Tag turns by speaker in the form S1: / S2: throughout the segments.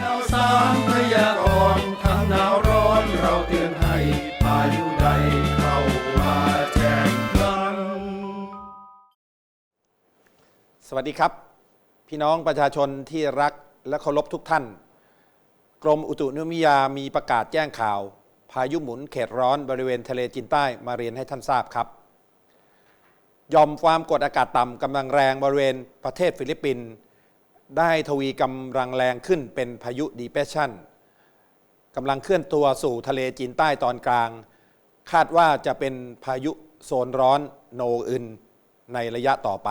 S1: ข่าวสารพยากรณ์ทั้งหนาวร้อนเราเตือนให้พายุใดเข้ามาแจ้งกั
S2: สวัสดีครับ พี่น้องประชาชนที่รักและเคารพทุกท่าน กรมอุตุนิยมวิทยามีประกาศแจ้งข่าว พายุหมุนเขตร้อนบริเวณทะเลจีนใต้มาเรียนให้ท่านทราบครับยอมความกดอากาศต่ำกำลังแรงบริเวณประเทศฟิลิปปินส์ ได้ทวีกำลังแรงขึ้นเป็นพายุดีเพรสชันกำลังเคลื่อนตัวสู่ทะเลจีนใต้ตอนกลาง คาดว่าจะเป็นพายุโซนร้อนโนอึนในระยะต่อไป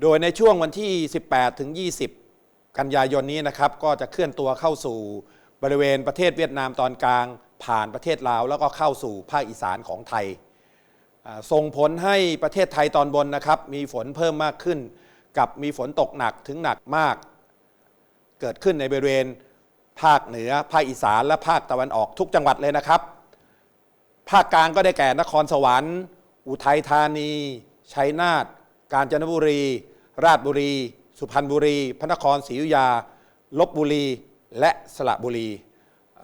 S2: โดยในช่วงวันที่ 18ถึง20 กันยายนนี้นะครับ ก็จะเคลื่อนตัวเข้าสู่บริเวณประเทศเวียดนามตอนกลาง ผ่านประเทศลาว แล้วก็เข้าสู่ภาคอีสานของไทยส่งผลให้ประเทศไทยตอนบนนะครับ มีฝนเพิ่มมากขึ้น กับมีฝนตกหนักถึงหนักมาก เกิดขึ้นในบริเวณภาคเหนือ ภาคอีสาน และภาคตะวันออกทุกจังหวัดเลยนะครับ ภาคกลางก็ได้แก่นครสวรรค์ อุทัยธานี ชัยนาท กาญจนบุรี ราชบุรี สุพรรณบุรี พระนครศรีอยุธยา ลบบุรี และสระบุรี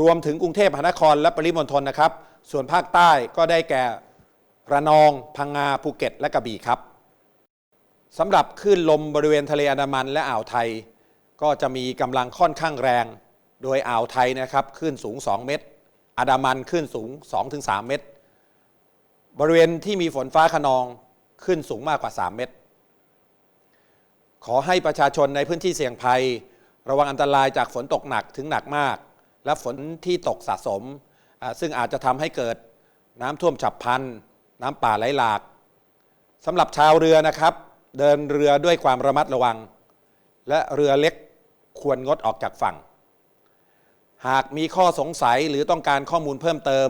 S2: รวมถึงกรุงเทพมหานครและปริมณฑลนะครับ ส่วนภาคใต้ก็ได้แก่ระนอง พังงา ภูเก็ต และกระบี่ครับ สำหรับคลื่นลมบริเวณทะเลอันดามันและอ่าวไทย ก็จะมีกำลังค่อนข้างแรง โดยอ่าวไทยนะครับคลื่นสูง 2 เมตรอันดามันคลื่นสูง 2-3 เมตร บริเวณที่มีฝนฟ้าขนองขึ้นสูงมากกว่า 3 เมตร ขอให้ประชาชนในพื้นที่เสี่ยงภัย ระวังอันตรายจากฝนตกหนักถึงหนักมาก และฝนที่ตกสะสม ซึ่งอาจจะทำให้เกิดน้ำท่วมฉับพลัน น้ำป่าไหลหลากสำหรับชาวเรือนะครับ เดินเรือด้วยความระมัดระวัง และเรือเล็กควรงดออกจากฝั่ง หากมีข้อสงสัยหรือต้องการข้อมูลเพิ่มเติม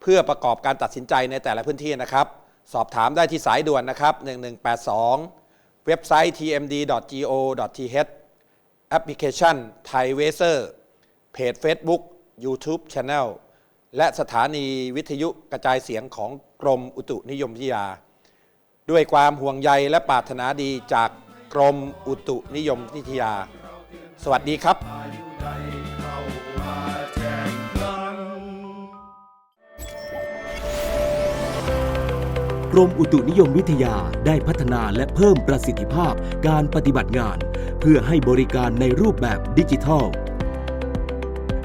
S2: เพื่อประกอบการตัดสินใจในแต่ละพื้นที่นะครับ สอบถามได้ที่สายด่วนนะครับ 1182 เว็บไซต์ tmd.go.th แอปพลิเคชัน Thai w e a t h e r เพจ Facebook YouTube Channel และสถานีวิทยุกระจายเสียงของกรมอุตุนิยมวิทยา ด้วยความห่วงใยและปรารถนาดีจากกรมอุตุนิยมวิทยา สวัสดีครับ
S1: ก
S3: รมอุตุนิยมวิทยาได้พัฒนาและเพิ่มประสิทธิภาพการปฏิบัติงาน เพื่อให้บริการในรูปแบบดิจิทัล